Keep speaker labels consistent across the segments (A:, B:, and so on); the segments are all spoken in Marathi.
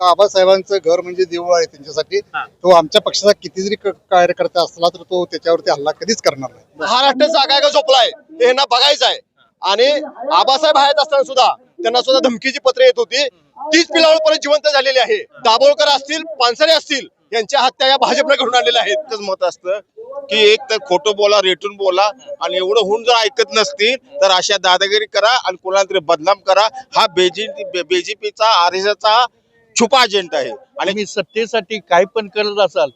A: आबासाहेबांचं घर म्हणजे देऊळ आहे त्यांच्यासाठी. तो आमच्या पक्षाचा किती जरी कार्यकर्ता असला तर तो त्याच्यावरती हल्ला कधीच करणार नाही.
B: महाराष्ट्र जागा का झोपलाय? ते यांना बघायचं आहे. आणि आबासाहेब आहेत असताना सुद्धा त्यांना सुद्धा धमकीची पत्र येत होती. तीच पिलावळ परत जिवंत झालेली आहे. दाभोळकर असतील पानसरे असतील यांच्या हत्या या भाजपने घडून आणलेल्या आहेत.
C: मत असतं की एक तर खोटं बोला रेटून बोला आणि एवढं होऊन जर ऐकत नसतील तर अशा दादागिरी करा आणि कोणाला तरी बदनाम करा. हा बेजी बीजेपीचा आर एस चा छुपा अजेंडा आहे. आणि
D: आणि सत्तेसाठी काय पण करत असाल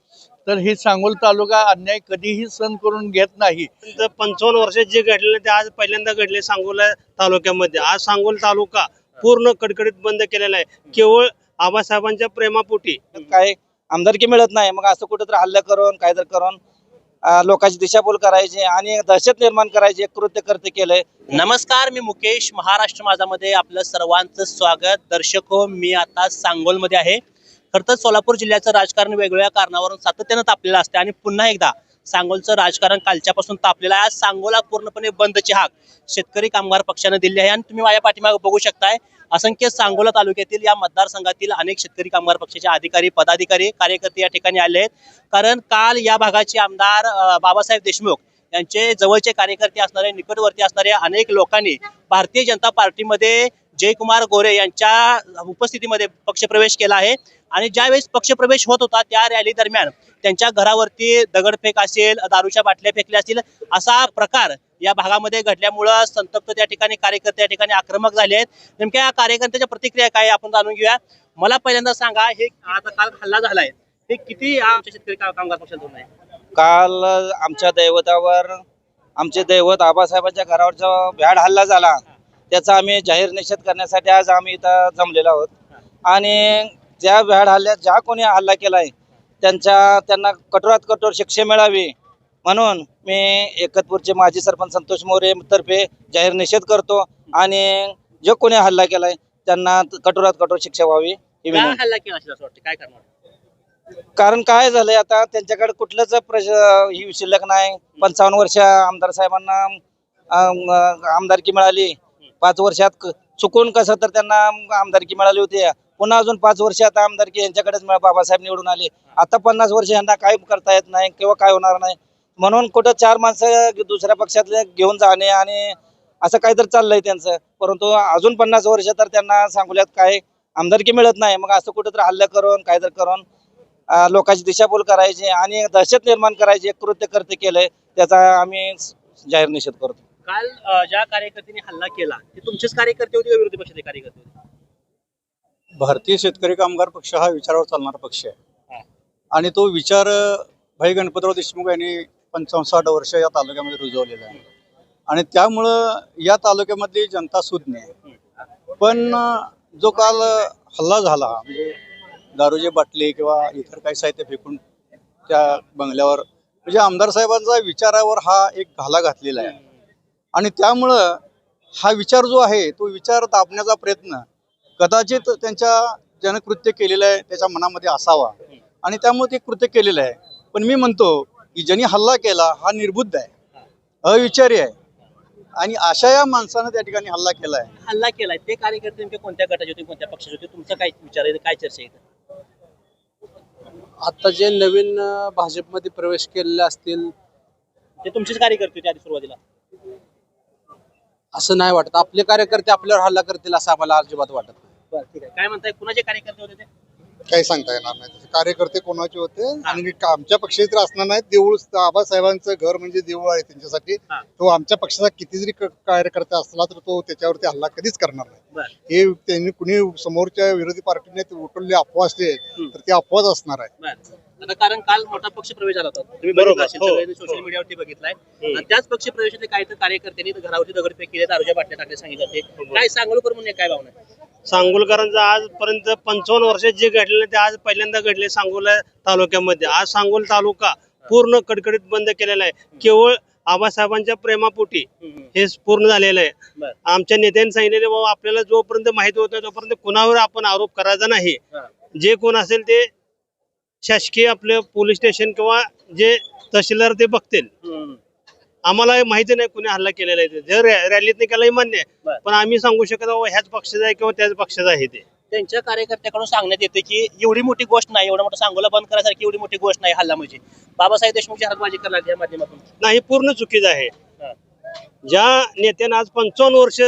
D: तर हे सांगोल तालुका अन्याय कधीही सहन करून घेत नाही.
E: तर पंचावन्न वर्षात जे घडलेलं ते आज पहिल्यांदा घडले सांगोला तालुक्यामध्ये. आज सांगोल तालुका पूर्ण कडकडीत बंद केलेला आहे. केवळ आबासाहेबांच्या प्रेमापोटी.
F: काय आमदारकी मिळत नाही. मग असं कुठेतरी हल्ला करून काय तर करून लोकांची दिशाभूल करायची आणि दहशत निर्माण करायची एक कृत्य करते केलंय.
G: नमस्कार मी मुकेश महाराष्ट्र माझामध्ये आपलं सर्वांचं स्वागत. दर्शक हो मी आता सांगोलमध्ये आहे. खरं तर सोलापूर जिल्ह्याचं राजकारण वेगवेगळ्या कारणावरून सातत्यानं तापलेलं असते आणि पुन्हा एकदा सांगोलचं राजकारण कालच्यापासून तापलेलं आहे. आज सांगोला पूर्णपणे बंदची हाक शेतकरी कामगार पक्षानं दिली आहे आणि तुम्ही माझ्या पाठीमागे बघू शकताय. असंख्य सांगोला तालुक्यातील या मतदारसंघातील अनेक शेतकरी कामगार पक्षाचे अधिकारी पदाधिकारी कार्यकर्ते या ठिकाणी आले आहेत. कारण काल या भागाचे आमदार बाबासाहेब देशमुख यांचे जवळचे कार्यकर्ते असणारे निकटवर्ती असणारे अनेक लोकांनी भारतीय जनता पार्टीमध्ये जयकुमार गोरे यांच्या उपस्थितीमध्ये पक्षप्रवेश केला आहे. आणि ज्यावेळेस पक्षप्रवेश होत होता त्या रॅली दरम्यान त्यांच्या घरावरती दगडफेक असेल दारूच्या बाटल्या फेकल्या असतील असा प्रकार या भागामध्ये घडल्यामुळं संतप्त त्या ठिकाणी कार्यकर्ते या ठिकाणी आक्रमक झाले आहेत. नेमक्या या कार्यकर्त्याच्या प्रतिक्रिया काय आपण जाणून घेऊया. मला पहिल्यांदा सांगा हे आता काल हल्ला झालाय. हे किती आमच्या शेतकरी कामगार पक्षातून आहे?
F: काल आमच्या दैवतावर आमचे दैवत आबासाहेबांच्या घरावर जो भ्याड हल्ला झाला. त्याचा आम्ही जाहीर निषेध करण्यासाठी आज आम्ही इथं जमलेलो आहोत. आणि ज्या भ्याड हल्ल्यात ज्या कोणी हल्ला केलाय त्यांच्या त्यांना कठोरात कठोर शिक्षा मिळावी. म्हणून मी एकतपूरचे माजी सरपंच संतोष मोरे तर्फे जाहीर निषेध करतो आणि जो कोणी हल्ला केलाय त्यांना कठोरात कठोर शिक्षा व्हावी ही विनंती.
G: हल्ला केला असेल असं वाटतं? काय करणार?
F: कारण काय झालंय आता त्यांच्याकडे कुठलंच प्रश ही शिल्लक नाही. पंचावन्न वर्ष आमदार साहेबांना आमदारकी मिळाली. पाच वर्षात क- चुकून कसं तर त्यांना आमदारकी मिळाली होती. पुन्हा अजून पाच वर्ष आता आमदारकी यांच्याकडेच मिळा- बाबासाहेब निवडून आले. आता पन्नास वर्ष यांना काय करता येत नाही किंवा काय होणार नाही. म्हणून कुठं चार माणसं दुसऱ्या पक्षातले घेऊन जाणे आणि असं काहीतरी चाललंय त्यांचं. परंतु अजून पन्नास वर्ष तर त्यांना सांगूल्यात काय आमदारकी मिळत नाही. मग असं कुठेतरी हल्ला करून काहीतरी करून लोकांची दिशाभूल करायची आणि दहशत निर्माण करायची एक कृत्य करते केलंय त्याचा आम्ही जाहीर निषेध करतो.
G: काल ज्या कार्यकर्त्यांनी हल्ला केला ते तुमचेच कार्यकर्ते होते का विरोधी पक्षाचे कार्यकर्ते होते?
H: भारतीय शेतकरी कामगार पक्ष हा विचारावर चालणारा पक्ष. आहे. आणि तो विचार भाई गणपतराव देशमुख यांनी पंचावन्न साठ वर्ष या तालुक्यामध्ये रुजवलेला आहे. आणि त्यामुळं या तालुक्यामधली जनता सुज्ञ आहे. पण जो काल हल्ला झाला म्हणजे दारूचे बाटले किंवा इतर काही साहित्य फेकून त्या बंगल्यावर म्हणजे आमदार साहेबांचा विचारावर हा एक घाला घातलेला आहे. आणि त्यामुळं हा विचार जो आहे तो विचार दाबण्याचा प्रयत्न कदाचित त्यांच्या जनकृत्य केलेलं आहे त्याच्या मनामध्ये असावा. आणि त्यामुळे ते कृत्य केलेलं आहे. पण मी म्हणतो की ज्यांनी हल्ला केला हा निर्बुद्ध आहे. अविचारी आहे. आणि अशा या माणसानं त्या ठिकाणी हल्ला केला आहे.
G: हल्ला केलाय. ते कार्यकर्ते नेमके कोणत्या गटाचे होते कोणत्या पक्षाचे होते? तुमचं काय विचार आहे? काय चर्चा आहे
I: आता जे नवीन अं, भाजपमध्ये प्रवेश केलेले असतील
G: ते तुमचेच कार्यकर्ते होते आधी सुरुवातीला.
I: असं नाही वाटत. आपले कार्यकर्ते आपल्यावर हल्ला करतील असं आम्हाला अजिबात वाटत नाही.
G: बरं ठीक आहे. काय म्हणताय? कुणाचे कार्यकर्ते होते ते?
A: काही सांगता येणार नाही. तसे कार्यकर्ते कोणाचे होते? आणि आमच्या पक्षाचे तर असणार नाहीत. देऊळ आबासाहेबांचं घर म्हणजे देऊळ आहे त्यांच्यासाठी.
G: हा.
A: तो आमच्या पक्षाचा किती जरी कार्यकर्ता असला तर तो त्याच्यावरती हल्ला कधीच करणार नाही. हे त्यांनी कुणी समोरच्या विरोधी पार्टीने ते उठवलेले अफवा असले तर ते अफवाच असणार आहे.
G: आता कारण काल मोठा पक्ष प्रवेश झाला होता. तुम्ही
E: हो,
G: सोशल मीडियावरती बघितलाय. आणि त्याच पक्ष प्रवेशातले काही तर कार्यकर्त्यांनी घरावरती दगडफेक केले दारूच्या बाटल्या टाकले सांगितलं ते. काय सांगोलकर म्हणून काय भावना?
E: सांगोलकरांचं आजपर्यंत पंचावन्न वर्षात जे घडलेलं ते आज पहिल्यांदा घडले सांगोला तालुक्यामध्ये आज सांगोल तालुका पूर्ण कडकडीत बंद केलेला आहे केवळ आबासाहेबांच्या प्रेमापोटी हे पूर्ण झालेलं आहे. आमच्या नेत्यांनी सांगितलेले बाबा आपल्याला जोपर्यंत माहिती होतं तोपर्यंत कुणावर आपण आरोप करायचा नाही. जे कोण असेल ते शासकीय आपलं पोलीस स्टेशन किंवा जे तहसीलदार ते बघतील. आम्हाला माहिती नाही कुणी हल्ला केलेला आहे ते. जर रॅ- रॅलीत निकालही मान्य आहे.
G: बरं.
E: पण आम्ही सांगू शकत ह्याच पक्षाचा आहे किंवा त्याच पक्षाचा आहे ते.
G: त्यांच्या कार्यकर्त्याकडून सांगण्यात येते की एवढी मोठी गोष्ट नाही एवढा मोठा सांगोला बंद करायसारखी एवढी मोठी गोष्ट नाही हल्ला म्हणजे बाबासाहेब देशमुखची हातबाजी करणार या माध्यमातून.
E: नाही पूर्ण चुकीचं आहे. ज्या नेत्यानं आज पंचावन्न वर्ष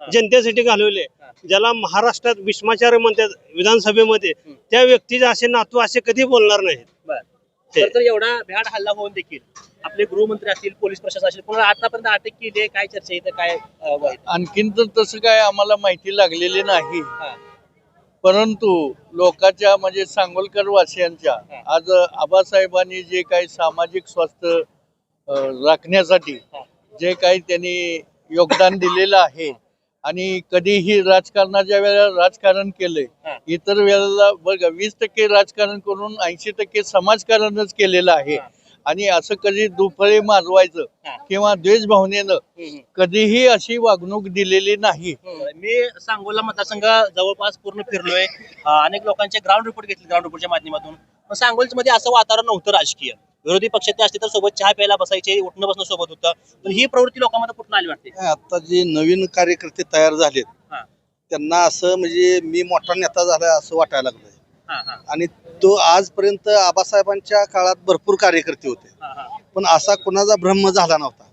E: जनतेसाठी घालवले ज्याला महाराष्ट्रात भीष्माचार्य म्हणतात विधानसभेमध्ये त्या व्यक्तीचे असे नातू असे कधी बोलणार नाहीत.
G: तर तर एवढा भ्याड हल्ला होऊन देखील आपले गृहमंत्री असतील पोलीस प्रशासन असेल कोणाला आतापर्यंत अटक केली आहे? काय चर्चा इथं? काय अं?
D: आणखीन तर तसं काय आम्हाला माहिती लागलेली नाही.
G: हा.
D: परंतु लोकांच्या म्हणजे सांगोलकर वासियांच्या आज आबासाहेबांनी जे काही सामाजिक स्वास्थ्य अं, राखण्यासाठी जे काही त्यांनी योगदान दिलेलं आहे आणि कधीही राजकारणाच्या वेळेला राजकारण केलंय. इतर वेळेला बघा वीस टक्के राजकारण करून ऐंशी टक्के समाजकारणच केलेलं आहे. आणि असं कधी दुफळे माजवायचं. किंवा द्वेषभावनेनं
G: हम्म.
D: कधीही अशी वागणूक दिलेली नाही
G: मी सांगोला मतदारसंघ जवळपास पूर्ण फिरलोय अनेक लोकांचे ग्राउंड रिपोर्ट घेतले ग्राउंड रिपोर्टच्या माध्यमातून पण सांगोलच्या मध्ये असं वातावरण नव्हतं राजकीय विरोधी पक्षाचे असते तर सोबत चहा प्यायला बसायचे उठणं बसणं सोबत होतं पण ही प्रवृत्ती लोकांमध्ये कुठून आली वाटते
H: आता जे नवीन कार्यकर्ते तयार झालेत. त्यांना असं म्हणजे मी मोठा नेता झालाय असं वाटायला लागलंय
G: हा,
H: आणि तो आजपर्यंत आबासाहेबांच्या काळात भरपूर कार्यकर्ते होते. पण असा कुणाचा भ्रम झाला नव्हता.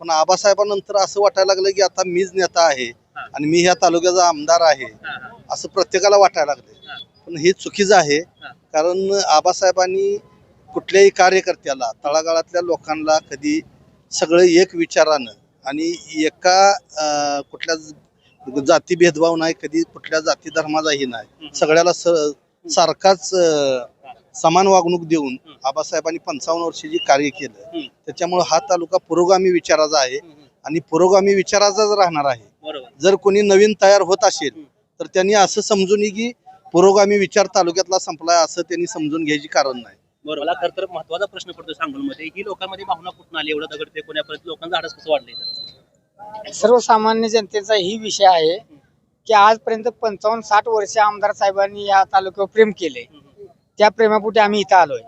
H: पण आबासाहेबांनंतर असं वाटायला लागलं की आता मीच नेता आहे. आणि मी ह्या तालुक्याचा आमदार आहे. असं प्रत्येकाला वाटायला लागले. पण हे चुकीचं आहे. कारण आबासाहेबांनी कुठल्याही कार्यकर्त्याला तळागाळातल्या लोकांना कधी सगळं एक विचारानं आणि एका कुठल्या जाती भेदभाव नाही कधी कुठल्या जाती धर्माचाही नाही. सगळ्याला स- सारखाच समान वागणूक देऊन. आबासाहेबांनी पंचावन्न वर्षी जे कार्य केलं. त्याच्यामुळे हा तालुका पुरोगामी विचाराचा आहे. आणि पुरोगामी विचाराचाच राहणार आहे जर कोणी नवीन तयार होत असेल. तर त्यांनी असं समजून की पुरोगामी विचार तालुक्यातला संपलाय असं त्यांनी समजून घ्यायची कारण नाही
G: मला खर तर महत्त्वाचा प्रश्न पडतो सांगोलमध्ये. ही लोकांमध्ये भावना कुठून आली? एवढं दगड ते कोण्यापर्यंत लोकांचं धाडस कसं वाढलंय
J: सर्वसामान्य जनतेचा ही विषय आहे की आजपर्यंत पंचावन्न साठ वर्ष आमदार साहेबांनी या तालुक्यावर प्रेम केले त्या प्रेमापोटी आम्ही इथं आलोय.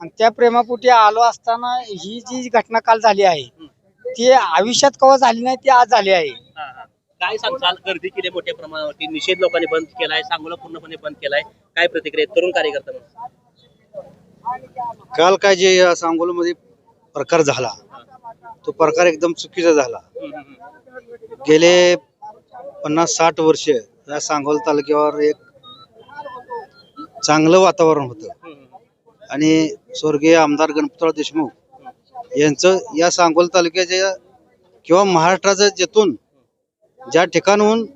J: आणि त्या प्रेमापोटी आलो असताना ही जी घटना काल झाली आहे ती आयुष्यात कवा झाली नाही ती आज झाली आहे.
G: काय सांगताल? गर्दी केली मोठ्या प्रमाणावरती. निषेध लोकांनी बंद केलाय सांगोला पूर्णपणे बंद केलाय. काय प्रतिक्रिया? तरुण कार्यकर्ता
I: काल काय जे या सांगोलमध्ये प्रकार झाला तो प्रकार एकदम चुकीचा झाला. गेले पन्नास साठ वर्ष या सांगोल तालुक्यावर एक चांगलं वातावरण होतं. आणि स्वर्गीय आमदार गणपतराव देशमुख यांचं या सांगोल तालुक्याच्या किंवा महाराष्ट्राचं जेथून ज्या ठिकाणहून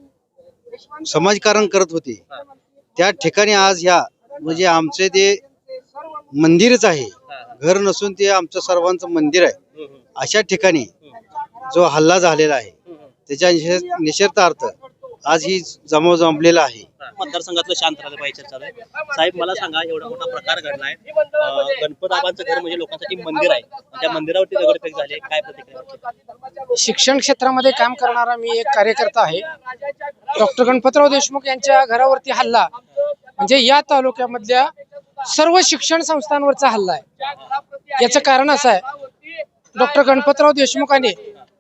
I: समाजकारण करत होते त्या ठिकाणी आज ह्या म्हणजे आमचे ते मंदिरच आहे. घर नसून ते आमचं सर्वांचं मंदिर आहे. अशा ठिकाणी जो हल्ला झालेला आहे. त्याच्या निषेध निषेधार्थ आज ही जमाव जमलेला आहे.
G: मतदारसंघातलं शांत राहिलं पाहिजे आहे. साहेब मला सांगा एवढा मोठा प्रकार घडलाय अं, गणपत आबांचं घर म्हणजे लोकांसाठी मंदिर आहे. त्या मंदिरावरती दगडफेक झाली काय प्रतिक्रिया वाटते?
J: शिक्षण क्षेत्रामध्ये काम करणारा मी एक कार्यकर्ता आहे. डॉक्टर गणपतराव देशमुख यांच्या घरावरती हल्ला. म्हणजे या तालुक्यामधल्या सर्व शिक्षण संस्थांवरचा हल्ला आहे. याचं कारण असं आहे. डॉक्टर गणपतराव देशमुखांनी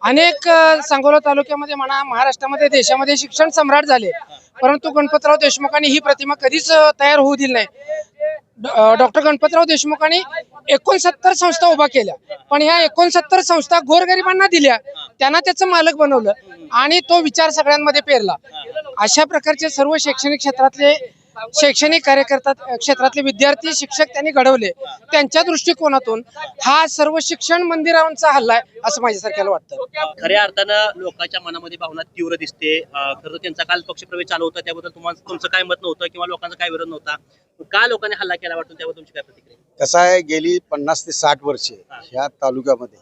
J: अनेक सांगोला तालुक्यामध्ये म्हणा महाराष्ट्रामध्ये देशामध्ये शिक्षण सम्राट झाले. परंतु गणपतराव देशमुखांनी ही प्रतिमा कधीच तयार होऊ दिली नाही. डॉक्टर गणपतराव देशमुखांनी एकोणसत्तर संस्था उभा केल्या. पण ह्या एकोणसत्तर संस्था गोरगरिबांना दिल्या. त्यांना त्याचं मालक बनवलं आणि तो विचार सगळ्यांमध्ये पेरला. अशा प्रकारचे सर्व शैक्षणिक क्षेत्रातले शैक्षणिक कार्यकर्ता क्षेत्रातले विद्यार्थी शिक्षक त्यांनी घडवले. त्यांच्या दृष्टिकोनातून हा सर्व शिक्षण मंदिरांचा हल्ला आहे असं माझ्यासारख्याला वाटतं.
G: खऱ्या अर्थानं लोकांच्या मनामध्ये भावना तीव्र दिसते. खरं तर त्यांचा काल पक्षप्रवेश चालू होता त्याबद्दल तुम्हाला तुमचं काय मत नव्हतं किंवा लोकांचा काय विरोध नव्हता? का लोकांनी हल्ला केला वाटतो? त्याबद्दल तुमची काय प्रतिक्रिया
H: कसं आहे गेली पन्नास ते साठ वर्षे ह्या तालुक्यामध्ये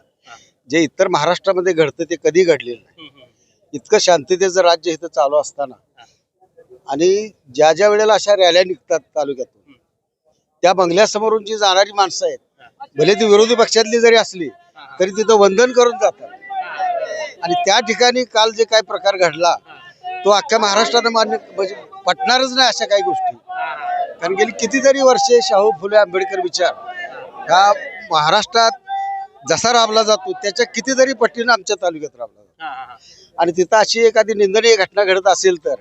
H: जे इतर महाराष्ट्रामध्ये घडतं ते कधी घडलेलं नाही. इतकं शांततेचं राज्य इथं चालू असताना आणि ज्या ज्या वेळेला अशा रॅल्या निघतात तालुक्यातून त्या बंगल्यासमोरून जी जाणारी माणसं आहेत भले ती विरोधी पक्षातली जरी असली तरी तिथं वंदन करून जातात. आणि त्या ठिकाणी काल जे काय प्रकार घडला तो अख्ख्या महाराष्ट्रानं मान्य म्हणजे पटणारच नाही अशा काही गोष्टी. कारण गेली कितीतरी वर्षे शाहू फुले आंबेडकर विचार ह्या महाराष्ट्रात जसा राबला जातो त्याच्या कितीतरी पटीनं आमच्या तालुक्यात राबला जातो.
G: हा, हा, हा.
H: आणि तिथं अशी एखादी निंदनीय घटना घडत असेल तर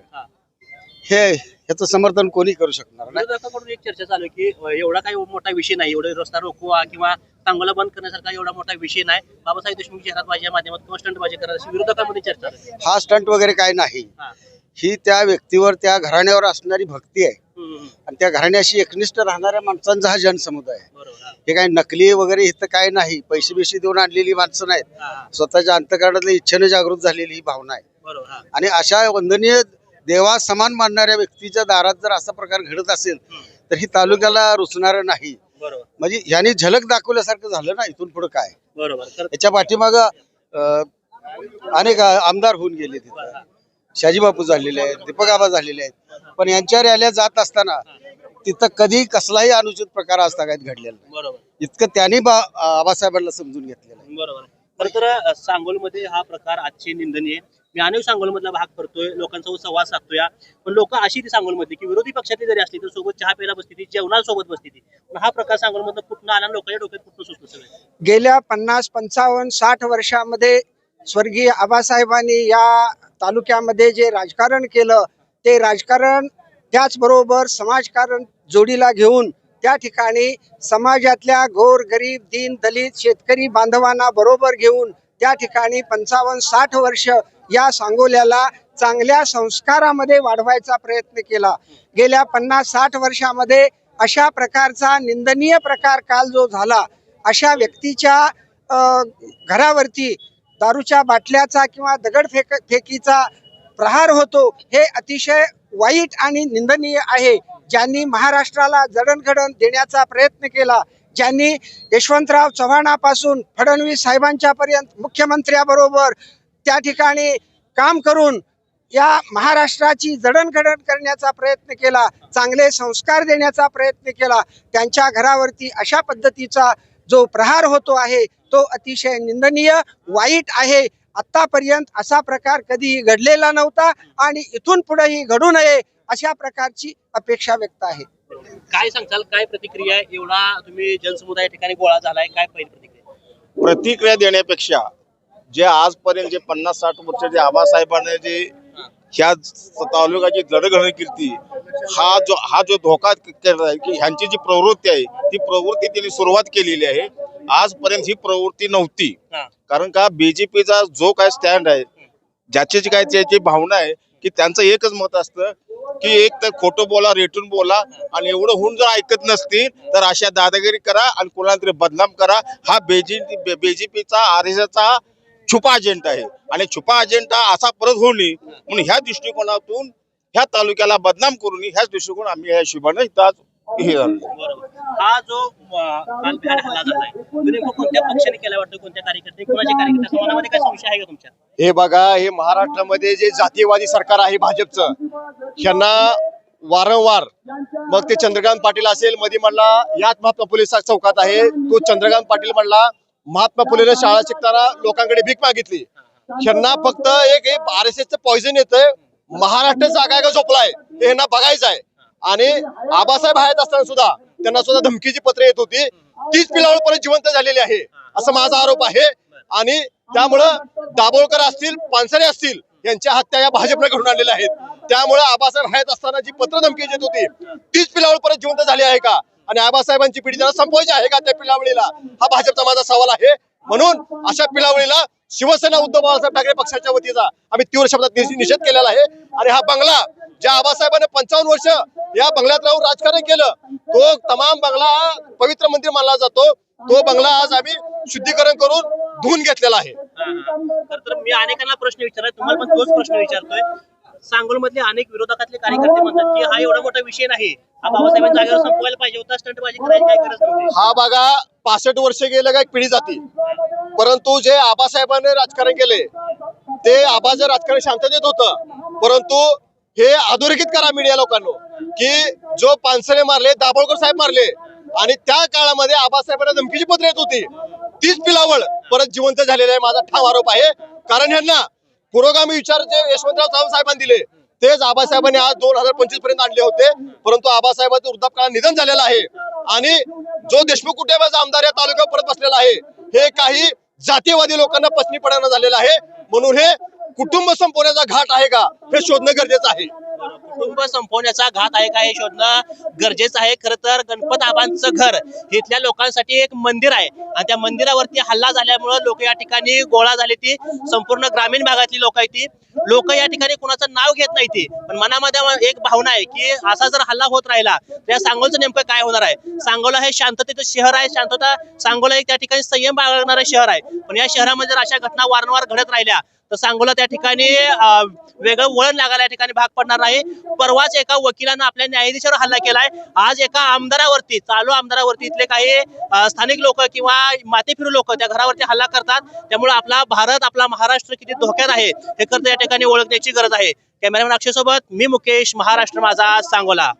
G: हा.
I: ह्याचं समर्थन कोणी करू शकणार नाही
G: विरोधकाकडून एक चर्चा चालू आहे की अं, एवढा काही मोठा विषय नाही एवढे रस्ता रोखवा किंवा सांगोला बंद करण्यासारखा एवढा मोठा विषय नाही बाबासाहेब देशमुख शहरात माध्यमात किंवा स्टंटबाजी करणार अशी विरोधकांमध्ये चर्चा आहे
I: हा स्टंट वगैरे काय नाही
G: हा.
I: ही त्या व्यक्तीवर त्या घराण्यावर असणारी भक्ती आहे
G: हम्म, हम्म.
I: आणि त्या घराण्याशी एकनिष्ठ राहणाऱ्या माणसांचा हा जनसमुदाय आहे
G: बरोबर हा.
I: हे काही नकली वगैरे इथं काय नाही पैसे बिशे देऊन आणलेली माणसं नाहीत
G: हा, हा.
I: स्वतःच्या अंतकाळातल्या इच्छेने जागृत झालेली ही भावना आहे
G: बरोबर हा.
I: आणि अशा वंदनीय देवा समान मानणाऱ्या व्यक्तीच्या दारात जर असा प्रकार घडत असेल तर ही तालुक्याला रुचणार नाही. म्हणजे यांनी झलक दाखवल्यासारखं झालं ना इथून पुढे काय?
G: बरोबर.
I: याच्या पाठीमाग अनेक आमदार होऊन गेले तिथं. शाजी बापू झालेले आहेत दीपक आबा झालेले आहेत. पण यांच्या रॅल्या जात असताना तिथं कधी कसलाही अनुचित प्रकार आज तागायत घडलेला इतकं त्यांनी आबासाहेबांना समजून घेतलेलं आहे.
G: बरोबर. खर तर सांगोलमध्ये हा प्रकार आजची निंदनीय. मी अनेक सांगोलमधला भाग करतोय लोकांचा संवाद साधतोय पण लोक अशी ती सांगोलमध्ये की विरोधी पक्षातली जरी असली तर सोबत चहा प्यायला बसती ती जेवणासोबत बसती ती. पण हा प्रकार सांगोलमधला कुठनं आला लोकांच्या डोक्यात कुठनं सुचलं सगळं
K: गेल्या पन्नास पंचावन्न साठ वर्षामध्ये स्वर्गीय आबासाहेबांनी या तालुक्यामध्ये जे राजकारण केलं ते राजकारण त्याचबरोबर समाजकारण जोडीला घेऊन त्या ठिकाणी समाजातल्या गोर गरीब दीन दलित शेतकरी बांधवांना बरोबर घेऊन त्या ठिकाणी पंचावन्न साठ वर्ष या सांगोल्याला चांगल्या संस्कारामध्ये वाढवायचा प्रयत्न केला. गेल्या पन्नास साठ वर्षामध्ये अशा प्रकारचा निंदनीय प्रकार काल जो झाला अशा व्यक्तीच्या घरावरती दारूच्या बाटल्याचा किंवा दगडफेक फेकीचा प्रहार होतो हे अतिशय वाईट आणि निंदनीय आहे. ज्यांनी महाराष्ट्राला जडणघडण देण्याचा प्रयत्न केला ज्यांनी यशवंतराव चव्हाणापासून फडणवीस साहेबांच्या पर्यंत मुख्यमंत्र्याबरोबर त्या ठिकाणी काम करून या महाराष्ट्राची जडणघडण करण्याचा प्रयत्न केला चांगले संस्कार देण्याचा प्रयत्न केला त्यांच्या घरावरती अशा पद्धतीचा जो प्रहार होतो आहे तो अतिशय निंदनीय वाईट आहे. आतापर्यंत असा प्रकार कधीही घडलेला नव्हता आणि इथून पुढेही घडू नये अशा प्रकारची अपेक्षा व्यक्त आहे.
G: काय सांगताल? काय प्रतिक्रिया आहे? एवढा तुम्ही जनसमुदाय ठिकाणी गोळा झालाय. काय पहिली प्रतिक्रिया?
C: प्रतिक्रिया देण्यापेक्षा जे आजपर्यंत जे पन्नास साठ वर्ष जे आबासाहेबांनी जे ह्या तालुक्याची जडघडण केली हा जो हा जो धोका केला आहे की ह्यांची जी प्रवृत्ती आहे ती प्रवृत्ती त्यांनी सुरुवात केलेली आहे. आजपर्यंत ही प्रवृत्ती नव्हती. कारण का बीजेपीचा जो काय स्टँड आहे ज्याची जी काय त्याची भावना आहे की त्यांचं एकच मत असतं की एक तर खोटं बोला रेटून बोला आणि एवढं होऊन जर ऐकत नसतील तर अशा दादागिरी करा आणि कोणाला तरी बदनाम करा. हा बेजी बीजेपीचा आर एस चा छुपा अजेंडा आहे. आणि छुपा अजेंडा असा परत होऊ नये म्हणून ह्या दृष्टिकोनातून ह्या तालुक्याला बदनाम करू नये ह्याच दृष्टिकोन आम्ही या हिशोबाने इथं आज हे
G: हा जो
B: हे बघा हे महाराष्ट्रामध्ये जे जातीयवादी सरकार आहे भाजपचं ह्यांना वारंवार मग ते चंद्रकांत पाटील असेल मध्ये म्हणला याच महात्मा फुले चा- चौकात आहे तो चंद्रकांत पाटील म्हणला महात्मा फुलेने शाळा शिकताना लोकांकडे भीक मागितली. ह्यांना फक्त एक आर एस एसचं पॉइझन येतंय. महाराष्ट्र जागा का झोपलाय? हे ह्यांना बघायचं आहे आणि आबासाहेब आहेत असताना सुद्धा त्यांना सुद्धा धमकीची पत्र येत होती. तीच पिलावळ परत जिवंत झालेली आहे. असं माझा आरोप आहे. आणि त्यामुळं दाभोळकर असतील पानसरे असतील यांच्या हत्या या भाजपने घडून आणलेल्या आहेत. त्यामुळे आबासाहेब आहेत असताना जी पत्र धमकी येत होती तीच पिलावळ परत जिवंत झाली आहे का? आणि आबासाहेबांची पिढी त्यांना संपवायची आहे का त्या पिलावळीला? हा भाजपचा माझा सवाल आहे. म्हणून अशा पिलावळीला शिवसेना उद्धव बाळासाहेब ठाकरे पक्षाच्या वतीचा आम्ही तीव्र शब्दात निषेध केलेला आहे. आणि हा बंगला ज्या आबासाहेबांनी पंचावन्न वर्ष या बंगल्यात राहून राजकारण केलं तो तमाम बंगला पवित्र मंदिर मानला जातो. तो बंगला आज आम्ही शुद्धीकरण करून धुवून घेतलेला आहे.
G: तर मी अनेकांना प्रश्न विचारला तुम्हाला पण तोच प्रश्न विचारतोय. सांगोलमधले अनेक विरोधकातले कार्यकर्ते म्हणतात की हा एवढा मोठा विषय नाही. हा बाबासाहेबांच्या जागेवर संपवायला पाहिजे होता स्टंटबाजी करायची काही गरज नव्हती.
B: हा बघा पासष्ट वर्ष गेलं का एक पिढी जाती. परंतु जे आबासाहेबांनी राजकारण केले ते आबाचं राजकारण शांततेत होतं. परंतु हे अधोरेखित करा मीडिया लोकांनो की जो पानसरे मारले दाभोळकर साहेब मारले आणि त्या काळामध्ये आबासाहेबांना धमकीची पत्र येत होती. तीच पिलावळ परत जिवंत झालेला आहे. माझा ठाम आरोप आहे. कारण ह्यांना पुरोगामी विचार जे यशवंतराव चव्हाण साहेबांनी दिले. तेच आबासाहेबांनी आज दोन हजार पंचवीसपर्यंत आणले होते. परंतु आबासाहेबांचं वृद्धापकाळात निधन झालेलं आहे. आणि जो देशमुख कुटुंबाचा आमदार या तालुक्यावर परत बसलेला आहे हे काही जातीयवादी लोकांना पसनी पडायला झालेलं आहे. म्हणून हे कुटुंब संपवण्याचा घाट आहे का? हे शोधणं गरजेचं आहे.
G: कुटुंब संपवण्याचा घात आहे का हे शोधणं गरजेचं आहे? खरं तर गणपत आबांचं घर इथल्या लोकांसाठी एक मंदिर आहे. आणि त्या मंदिरावरती हल्ला झाल्यामुळं लोक या ठिकाणी गोळा झाली ती. संपूर्ण ग्रामीण भागातली लोक आहे ती. लोक या ठिकाणी कुणाचं नाव घेत नाही ती. पण मनामध्ये एक भावना आहे की असा जर हल्ला होत राहिला तर या सांगोलचं नेमकं काय होणार आहे? सांगोला हे शांततेचं शहर आहे. शांतता सांगोला एक त्या ठिकाणी संयम बाळगणारं शहर आहे. पण या शहरामध्ये जर अशा घटना वारंवार घडत राहिल्या तर सांगोला त्या ठिकाणी वेगळं वळण लागायला या ठिकाणी भाग पडणार नाही परवाच एका वकिलानं आपल्या न्यायाधीशावर हल्ला केलाय. आज एका आमदारावरती चालू आमदारावरती इथले काही स्थानिक लोक किंवा मातेफिरू लोक त्या घरावरती हल्ला करतात. त्यामुळे आपला भारत आपला महाराष्ट्र किती धोक्यात आहे हे करता या ठिकाणी ओळखण्याची गरज आहे. कॅमेरामॅन अक्षय सोबत मी मुकेश महाराष्ट्र माझा सांगोला.